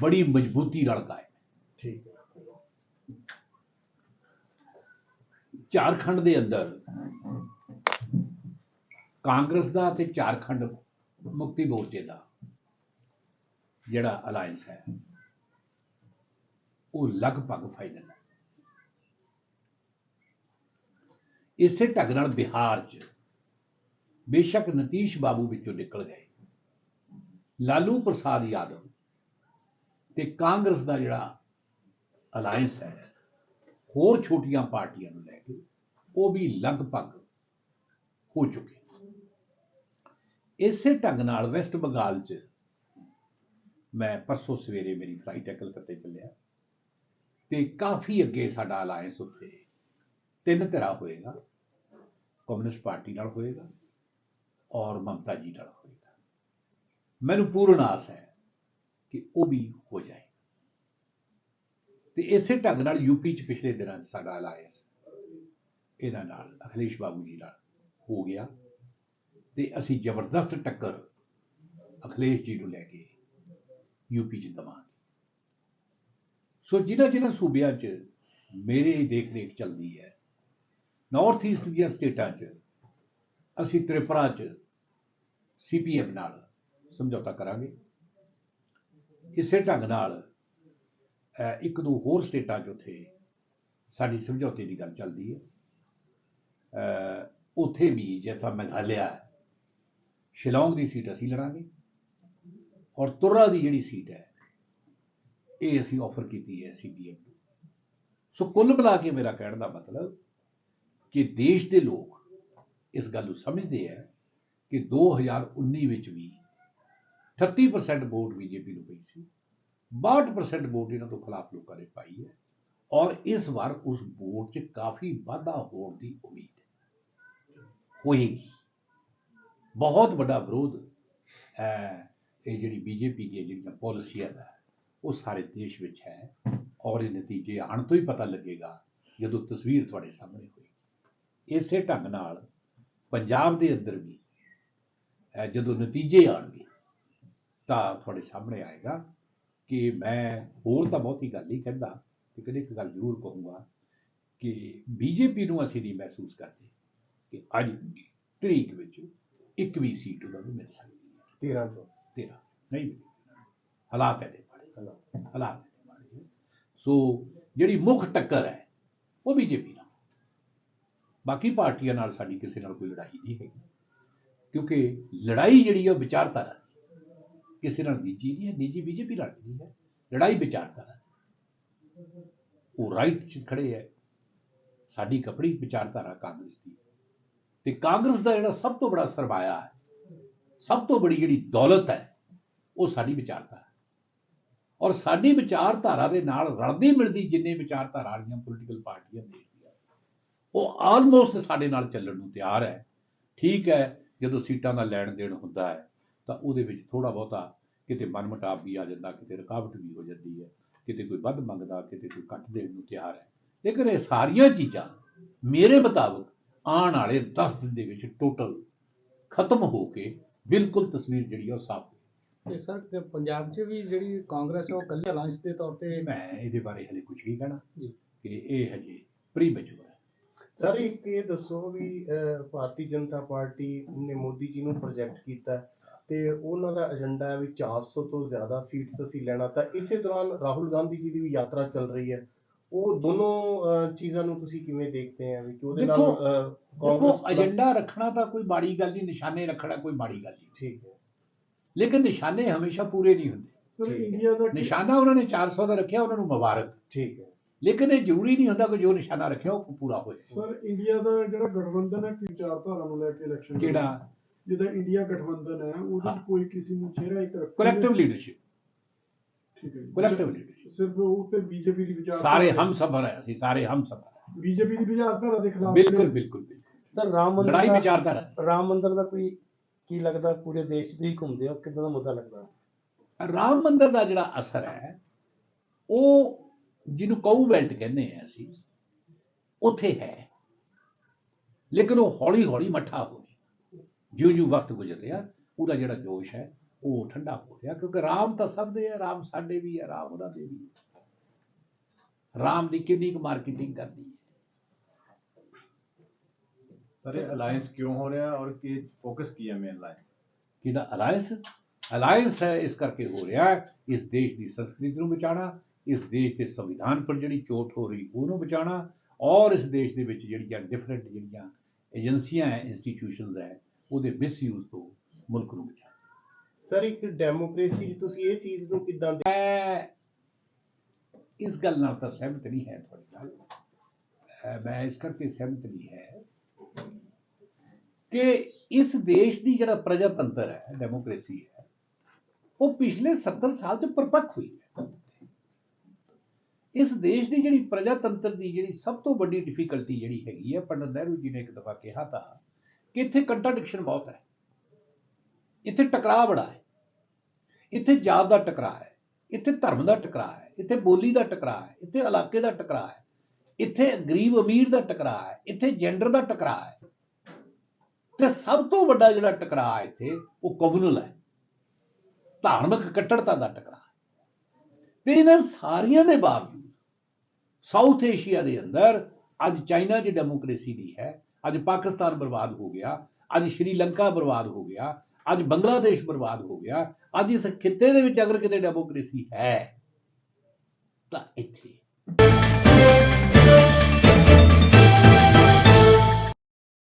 ਬੜੀ ਮਜ਼ਬੂਤੀ ਨਾਲ ਕਾਇਮ ਹੈ ਠੀਕ ਹੈ ਝਾਰਖੰਡ ਦੇ ਅੰਦਰ ਕਾਂਗਰਸ ਦਾ ਤੇ ਝਾਰਖੰਡ ਮੁਕਤੀ ਮੋਰਚੇ ਦਾ ਜਿਹੜਾ ਅਲਾਈਅੰਸ ਹੈ ਉਹ ਲਗਭਗ ਫਾਈਨਲ ਹੈ ਇਸੇ ਢੰਗ ਨਾਲ ਬਿਹਾਰ 'ਚ ਬੇਸ਼ੱਕ ਨਤੀਸ਼ ਬਾਬੂ ਵਿੱਚੋਂ ਨਿਕਲ ਗਏ ਲਾਲੂ ਪ੍ਰਸਾਦ ਯਾਦਵ ਤੇ ਕਾਂਗਰਸ ਦਾ ਜਿਹੜਾ ਅਲਾਈਅੰਸ ਹੈ, ਹੋਰ ਛੋਟੀਆਂ ਪਾਰਟੀਆਂ ਨੂੰ ਲੈ ਕੇ ਉਹ ਵੀ ਲਗਭਗ ਹੋ ਚੁੱਕੇ ਇਸੇ ਢੰਗ ਨਾਲ ਵੈਸਟ ਬੰਗਾਲ 'ਚ ਮੈਂ ਪਰਸੋਂ ਸਵੇਰੇ ਮੇਰੀ ਫਲਾਈਟ ਹੈ ਕਲਕੱਤੇ ਚੱਲਿਆ। ਤੇ ਕਾਫੀ ਅੱਗੇ ਸਾਡਾ ਅਲਾਈਅੰਸ ਉੱਥੇ ਤਿੰਨ ਧਿਰਾਂ ਹੋਏਗਾ, ਕਮਿਊਨਿਸਟ ਪਾਰਟੀ ਨਾਲ ਹੋਏਗਾ ਔਰ ਮਮਤਾ ਜੀ ਨਾਲ ਹੋਏਗਾ। ਮੈਨੂੰ ਪੂਰਨ ਆਸ ਹੈ ਕਿ ਉਹ ਵੀ ਹੋ ਜਾਏ। ਤੇ ਇਸੇ ਢੰਗ ਨਾਲ ਯੂਪੀ ਚ ਪਿਛਲੇ ਦਿਨਾਂ 'ਚ ਸਾਡਾ ਅਲਾਇੰਸ ਇਹਨਾਂ ਨਾਲ, ਅਖਿਲੇਸ਼ ਬਾਬੂ ਜੀ ਨਾਲ ਹੋ ਗਿਆ। ਤੇ ਅਸੀਂ ਜ਼ਬਰਦਸਤ ਟੱਕਰ ਅਖਿਲੇਸ਼ ਜੀ ਨੂੰ ਲੈ ਕੇ ਯੂਪੀ ਚ ਦਵਾਂਗੇ। ਸੋ ਜਿਹਨਾਂ ਜਿਹਨਾਂ ਸੂਬਿਆਂ 'ਚ ਮੇਰੇ ਦੇਖ ਰੇਖ ਚੱਲਦੀ ਹੈ ਨਾਰਥ ਈਸਟ ਦੀਆਂ ਸਟੇਟਾਂ 'ਚ, ਅਸੀਂ ਤ੍ਰਿਪੁਰਾ 'ਚ ਸੀਪੀਐਮ ਨਾਲ ਸਮਝੌਤਾ ਕਰਾਂਗੇ। ਇਸੇ ਢੰਗ ਨਾਲ ਇੱਕ ਦੋ ਹੋਰ ਸਟੇਟਾਂ 'ਚ ਉੱਥੇ ਸਾਡੀ ਸਮਝੌਤੇ ਦੀ ਗੱਲ ਚੱਲਦੀ ਹੈ। ਉੱਥੇ ਵੀ ਜਿੱਥਾ ਮੇਘਾਲਿਆ ਹੈ, ਸ਼ਿਲੌਂਗ ਦੀ ਸੀਟ ਅਸੀਂ ਲੜਾਂਗੇ ਔਰ ਤੁਰਾ ਦੀ ਜਿਹੜੀ ਸੀਟ ਹੈ, ਇਹ ਅਸੀਂ ਆਫਰ ਕੀਤੀ ਹੈ ਸੀਪੀਐਮ ਨੂੰ। ਸੋ ਕੁੱਲ ਮਿਲਾ ਕੇ ਮੇਰਾ ਕਹਿਣ ਦਾ ਮਤਲਬ ਕਿ ਦੇਸ਼ ਦੇ ਲੋਕ ਇਸ ਗੱਲ ਨੂੰ ਸਮਝਦੇ ਹੈ ਕਿ 2019 ਵਿੱਚ ਵੀ 38% ਵੋਟ ਬੀਜੇਪੀ ਨੂੰ ਪਈ ਸੀ। 62% ਵੋਟ ਇਹਨਾਂ ਤੋਂ ਖਿਲਾਫ ਲੋਕਾਂ ਨੇ ਪਾਈ ਹੈ। ਔਰ ਇਸ ਵਾਰ ਉਸ ਵੋਟ 'ਚ ਕਾਫੀ ਵਾਧਾ ਹੋਣ ਦੀ ਉਮੀਦ ਹੈ। ਹੋਏਗੀ। ਬਹੁਤ ਵੱਡਾ ਵਿਰੋਧ ਹੈ। ਇਹ ਜਿਹੜੀ ਬੀਜੇਪੀ ਦੀਆਂ ਜਿਹੜੀਆਂ ਪਾਲਿਸੀਆਂ ਦਾ ਉਹ ਸਾਰੇ ਦੇਸ਼ ਵਿੱਚ ਹੈ। ਔਰ ਇਹ ਨਤੀਜੇ ਆਉਣ ਤੋਂ ਹੀ ਪਤਾ ਲੱਗੇਗਾ ਜਦੋਂ ਤਸਵੀਰ ਤੁਹਾਡੇ ਸਾਹਮਣੇ ਹੋਈ ਇਸੇ ਢੰਗ ਨਾਲ ਪੰਜਾਬ ਦੇ ਅੰਦਰ ਵੀ ਜਦੋਂ ਨਤੀਜੇ ਆਉਣਗੇ ਤਾਂ ਤੁਹਾਡੇ ਸਾਹਮਣੇ ਆਏਗਾ ਕਿ ਮੈਂ ਹੋਰ ਤਾਂ ਬਹੁਤੀ ਗੱਲ ਨਹੀਂ ਕਹਿੰਦਾ ਲੇਕਿਨ ਇੱਕ ਗੱਲ ਜ਼ਰੂਰ ਕਹੂੰਗਾ ਕਿ ਬੀਜੇਪੀ ਨੂੰ ਅਸੀਂ ਨਹੀਂ ਮਹਿਸੂਸ ਕਰਦੇ ਕਿ ਅੱਜ ਤਰੀਕ ਵਿੱਚ ਇੱਕ ਵੀ ਸੀਟ ਉਹਨਾਂ ਨੂੰ ਮਿਲ ਸਕਦੀ ਹੈ। 13 ਚੋਂ। ਨਹੀਂ ਮਿਲੀ ਹਾਲਾਤ ਇਹਦੇ ਮਾੜੇ ਹਾਲਾਤ। ਇਹਦੇ ਮਾੜੇ ਹੈ। ਸੋ ਜਿਹੜੀ ਮੁੱਖ ਟੱਕਰ ਹੈ ਉਹ ਬੀਜੇਪੀ ਨਾਲ। ਬਾਕੀ ਪਾਰਟੀਆਂ ਨਾਲ ਸਾਡੀ ਕਿਸੇ ਨਾਲ ਕੋਈ ਲੜਾਈ ਨਹੀਂ ਹੈਗੀ। ਕਿਉਂਕਿ ਲੜਾਈ ਜਿਹੜੀ ਹੈ ਉਹ ਵਿਚਾਰਧਾਰਾ ਦੀ ਕਿਸੇ ਨਾਲ ਨਿੱਜੀ ਨਹੀਂ ਹੈ, ਨਿੱਜੀ ਬੀਜੇਪੀ ਨਾਲ ਨਹੀਂ ਹੈ। ਲੜਾਈ ਵਿਚਾਰਧਾਰਾ ਉਹ ਰਾਈਟ 'ਚ ਖੜੇ ਹੈ। ਸਾਡੀ ਕਪੜੀ ਵਿਚਾਰਧਾਰਾ ਕਾਂਗਰਸ ਦੀ ਤੇ ਕਾਂਗਰਸ ਦਾ ਜਿਹੜਾ ਸਭ ਤੋਂ ਬੜਾ ਸਰਮਾਇਆ ਹੈ, ਸਭ ਤੋਂ ਬੜੀ ਜਿਹੜੀ ਦੌਲਤ ਹੈ, ਉਹ ਸਾਡੀ ਵਿਚਾਰਧਾਰਾ ਔਰ ਸਾਡੀ ਵਿਚਾਰਧਾਰਾ ਦੇ ਨਾਲ ਰਲਦੀ ਮਿਲਦੀ ਜਿੰਨੇ ਵਿਚਾਰਧਾਰਾ ਵਾਲੀਆਂ ਪੋਲੀਟੀਕਲ ਪਾਰਟੀਆਂ ਦੇਸ਼ ਦੀਆਂ ਉਹ ਆਲਮੋਸਟ ਸਾਡੇ ਨਾਲ ਚੱਲਣ ਨੂੰ ਤਿਆਰ ਹੈ। ਠੀਕ ਹੈ, ਜਦੋਂ ਸੀਟਾਂ ਦਾ ਲੈਣ ਦੇਣ ਹੁੰਦਾ ਹੈ ਤਾਂ ਉਹਦੇ ਵਿੱਚ ਥੋੜਾ ਬਹੁਤਾ ਕਿਤੇ ਮਨਮਟਾਵ ਵੀ ਆ ਜਾਂਦਾ ਕਿਤੇ ਰੁਕਾਵਟ ਵੀ ਹੋ ਜਾਂਦੀ ਹੈ ਕਿਤੇ ਕੋਈ ਵੱਧ ਮੰਗਦਾ ਕਿਤੇ ਕੋਈ ਘੱਟ ਦੇਣ ਨੂੰ ਤਿਆਰ ਹੈ। ਲੇਕਿਨ ਇਹ ਸਾਰੀਆਂ ਚੀਜ਼ਾਂ ਮੇਰੇ ਮੁਤਾਬਕ ਆਉਣ ਵਾਲੇ 10 ਦਿਨ ਦੇ ਵਿੱਚ ਟੋਟਲ ਖਤਮ ਹੋ ਕੇ ਬਿਲਕੁਲ ਤਸਵੀਰ ਜਿਹੜੀ ਆ ਉਹ ਸਾਫ਼ ਤੇ ਸਰ ਤੇ ਪੰਜਾਬ 'ਚ ਵੀ ਜਿਹੜੀ ਕਾਂਗਰਸ ਹੈ ਉਹ ਕੱਲੇ ਅਲਾਈਅੰਸ ਦੇ ਤੌਰ ਤੇ ਮੈਂ ਇਹਦੇ ਬਾਰੇ ਹਲੇ ਕੁਝ ਨਹੀਂ ਕਹਿਣਾ ਜੀ। ਕਿ ਇਹ ਹਜੇ ਪ੍ਰੀ ਮੈਚੁਰ ਹੈ। ਸਰ ਇੱਕ ਇਹ ਦੱਸੋ ਵੀ ਭਾਰਤੀ ਜਨਤਾ ਪਾਰਟੀ ਨੇ ਮੋਦੀ ਜੀ ਨੂੰ ਪ੍ਰੋਜੈਕਟ ਕੀਤਾ। ਹੈ ਤੇ ਉਹਨਾਂ ਦਾ ਏਜੰਡਾ ਹੈ ਵੀ 400 ਤੋਂ ਜ਼ਿਆਦਾ ਸੀਟਸ ਅਸੀਂ ਲੈਣਾ। ਤਾਂ ਇਸੇ ਦੌਰਾਨ ਰਾਹੁਲ ਗਾਂਧੀ ਜੀ ਦੀ ਵੀ ਯਾਤਰਾ ਚੱਲ ਰਹੀ ਹੈ। ਉਹ ਦੋਨੋਂ ਚੀਜ਼ਾਂ ਨੂੰ ਤੁਸੀਂ ਕਿਵੇਂ ਦੇਖਦੇ ਆ ਵੀ ਕਿ ਉਹਦੇ ਨਾਲ ਕਾਂਗਰਸ ਏਜੰਡਾ ਰੱਖਣਾ ਤਾਂ ਕੋਈ ਮਾੜੀ ਗੱਲ ਨਹੀਂ ਨਿਸ਼ਾਨੇ ਰੱਖਣਾ ਕੋਈ ਮਾੜੀ ਗੱਲ ਨਹੀਂ। ਠੀਕ ਹੈ। ਲੇਕਿਨ ਨਿਸ਼ਾਨੇ ਹਮੇਸ਼ਾ ਪੂਰੇ ਨਹੀਂ ਹੁੰਦੇ। ਸਰ ਠੀਕ ਹੈ। ਇੰਡੀਆ ਦਾ ਨਿਸ਼ਾਨਾ ਉਹਨਾਂ ਨੇ 400 ਦਾ ਰੱਖਿਆ ਉਹਨਾਂ ਨੂੰ ਮੁਬਾਰਕ। ਠੀਕ ਹੈ। ਲੇਕਿਨ ਇਹ ਜ਼ਰੂਰੀ ਨਹੀਂ ਹੁੰਦਾ ਕਿ ਜੋ ਨਿਸ਼ਾਨਾ ਰੱਖਿਆ ਉਹ ਪੂਰਾ ਹੋਏ। ਸਰ ਇੰਡੀਆ ਦਾ ਜਿਹੜਾ ਗਠਬੰਧਨ ਹੈ ਕੀ ਵਿਚਾਰਧਾਰਾ ਨੂੰ ਲੈ ਕੇ ਇਲੈਕਸ਼ਨ ਕਿਹੜਾ? ਜਿਹਦਾ ਇੰਡੀਆ ਗਠਬੰਧਨ ਹੈ ਉਹਦੇ ਹਾਂ। ਵਿੱਚ ਕੋਈ ਕਿਸੇ ਨੂੰ ਚਿਹਰਾ ਇੱਕ ਰੱਖੇਗਾ? ਕਲੈਕਟਿਵ ਲੀਡਰਸ਼ਿਪ ਠੀਕ ਹੈ ਜੀ। ਕਲੈਕਟਿਵ ਲੀਡਰਸ਼ਿਪ ਸਿਰਫ ਉਹ ਤੇ ਬੀਜੇਪੀ ਦੀ ਵਿਚਾਰ ਸਾਰੇ ਹਮ ਸਫਰ ਹੈ ਅਸੀਂ ਸਾਰੇ ਹਮ ਸਫਰ ਬੀਜੇਪੀ ਦੀ ਵਿਚਾਰਧਾਰਾ ਦੇ ਖਿਲਾਫ ਬਿਲਕੁਲ ਬਿਲਕੁਲ ਬਿਲਕੁਲ। ਸਰ ਰਾਮ ਮੰਦਿਰ ਲੜਾਈ ਦਾ- ਵਿਚਾਰਧਾਰਾ। ਰਾਮ ਮੰਦਿਰ ਦਾ ਕੋਈ ਕੀ ਲੱਗਦਾ ਪੂਰੇ ਦੇਸ਼ 'ਚ ਤੁਸੀਂ ਘੁੰਮਦੇ ਹੋ? ਕਿੱਦਾਂ ਦਾ ਮੁੱਦਾ ਲੱਗਦਾ? ਰਾਮ ਮੰਦਿਰ ਦਾ ਜਿਹੜਾ ਅਸਰ ਹੈ ਉਹ ਜਿਹਨੂੰ ਕਊ ਬੈਲਟ ਕਹਿੰਦੇ ਆ ਅਸੀਂ ਉੱਥੇ ਹੈ। ਲੇਕਿਨ ਉਹ ਹੌਲੀ ਹੌਲੀ ਮੱਠਾ ਹੋ ਜਿਉਂ ਜਿਉਂ ਵਕਤ ਗੁਜ਼ਰ ਰਿਹਾ ਉਹਦਾ ਜਿਹੜਾ ਜੋਸ਼ ਹੈ ਉਹ ਠੰਡਾ ਹੋ ਰਿਹਾ। ਕਿਉਂਕਿ ਰਾਮ ਤਾਂ ਸਭ ਦੇ ਹੈ ਰਾਮ ਸਾਡੇ ਵੀ ਹੈ ਰਾਮ ਉਹਨਾਂ ਦੇ ਵੀ ਹੈ। ਰਾਮ ਦੀ ਕਿੰਨੀ ਕੁ ਮਾਰਕੀਟਿੰਗ ਕਰਨੀ ਹੈ। ਸਰ ਇਹ ਅਲਾਈਅੰਸ ਕਿਉਂ ਹੋ ਰਿਹਾ ਔਰ ਕੀ ਫੋਕਸ ਕੀ ਹੈ ਮੇਨ ਲਾਈਨ ਕਿਹਦਾ ਅਲਾਇੰਸ ਅਲਾਇੰਸ ਹੈ ਇਸ ਕਰਕੇ ਹੋ ਰਿਹਾ ਇਸ ਦੇਸ਼ ਦੀ ਸੰਸਕ੍ਰਿਤੀ ਨੂੰ ਬਚਾਉਣਾ ਇਸ ਦੇਸ਼ ਦੇ ਸੰਵਿਧਾਨ ਪਰ ਜਿਹੜੀ ਚੋਟ ਹੋ ਰਹੀ ਉਹਨੂੰ ਬਚਾਉਣਾ ਔਰ ਇਸ ਦੇਸ਼ ਦੇ ਵਿੱਚ ਜਿਹੜੀਆਂ ਡਿਫਰੈਂਟ ਜਿਹੜੀਆਂ ਏਜੰਸੀਆਂ ਹੈ ਇੰਸਟੀਟਿਊਸ਼ਨਸ ਹੈ ਉਹਦੇ ਮਿਸਯੂਜ਼ ਤੋਂ ਮੁਲਕ ਨੂੰ ਬਚਾਉਣਾ ਸਰ ਇੱਕ ਡੈਮੋਕ੍ਰੇਸੀ 'ਚ ਤੁਸੀਂ ਇਹ ਚੀਜ਼ ਨੂੰ ਕਿੱਦਾਂ ਦੇ- ਮੈਂ ਇਸ ਗੱਲ ਨਾਲ ਤਾਂ ਸਹਿਮਤ ਨਹੀਂ ਹੈ ਤੁਹਾਡੇ ਨਾਲ। ਮੈਂ ਇਸ ਕਰਕੇ ਸਹਿਮਤ ਨਹੀਂ ਹੈ ਕਿ ਇਸ ਦੇਸ਼ ਦੀ ਜਿਹੜਾ ਪ੍ਰਜਾਤੰਤਰ ਹੈ ਡੈਮੋਕ੍ਰੇਸੀ ਹੈ ਉਹ ਪਿਛਲੇ 70 ਸਾਲ ਚ ਪਰਪੱਕ ਹੋਈ ਹੈ। ਇਸ ਦੇਸ਼ ਦੀ ਜਿਹੜੀ ਪ੍ਰਜਾਤੰਤਰ ਦੀ ਜਿਹੜੀ ਸਭ ਤੋਂ ਵੱਡੀ ਡਿਫਿਕਲਟੀ ਜਿਹੜੀ ਹੈਗੀ ਹੈ ਪੰਡਤ ਨਹਿਰੂ ਜੀ ਨੇ ਇੱਕ ਦਫਾ ਕਿਹਾ ਤਾਂ ਕਿ ਇੱਥੇ ਕੰਟਰਡਿਕਸ਼ਨ ਬਹੁਤ ਹੈ। ਇੱਥੇ ਟਕਰਾਅ ਬੜਾ ਹੈ। ਇੱਥੇ ਜਾਤ ਦਾ ਟਕਰਾਅ ਹੈ। ਇੱਥੇ ਧਰਮ ਦਾ ਟਕਰਾਅ ਹੈ। ਇੱਥੇ ਬੋਲੀ ਦਾ ਟਕਰਾਅ ਹੈ। ਇੱਥੇ ਇਲਾਕੇ ਦਾ ਟਕਰਾਅ ਹੈ। ਇੱਥੇ ਗਰੀਬ ਅਮੀਰ ਦਾ ਟਕਰਾਅ ਹੈ। ਇੱਥੇ ਜੈਂਡਰ ਦਾ ਟਕਰਾਅ ਹੈ। ਤੇ ਸਭ ਤੋਂ ਵੱਡਾ ਜਿਹੜਾ ਟਕਰਾਅ ਹੈ ਇੱਥੇ, ਉਹ ਕਮਿਊਨਲ ਹੈ। ਧਾਰਮਿਕ ਕੱਟੜਤਾ ਦਾ ਟਕਰਾਅ ਤੇ ਇਹਨਾਂ ਸਾਰੀਆਂ ਦੇ ਬਾਵਜੂਦ ਸਾਊਥ ਏਸ਼ੀਆ ਦੇ ਅੰਦਰ ਅੱਜ ਚਾਈਨਾ 'ਚ ਡੈਮੋਕ੍ਰੇਸੀ ਦੀ ਹੈ। ਅੱਜ ਪਾਕਿਸਤਾਨ ਬਰਬਾਦ ਹੋ ਗਿਆ, ਅੱਜ ਸ਼੍ਰੀਲੰਕਾ ਬਰਬਾਦ ਹੋ ਗਿਆ, ਅੱਜ ਬੰਗਲਾਦੇਸ਼ ਬਰਬਾਦ ਹੋ ਗਿਆ, ਅੱਜ ਇਸ ਖਿੱਤੇ ਦੇ ਵਿੱਚ ਅਗਰ ਕਿਤੇ ਡੈਮੋਕ੍ਰੇਸੀ ਹੈ, ਤਾਂ ਇੱਥੇ।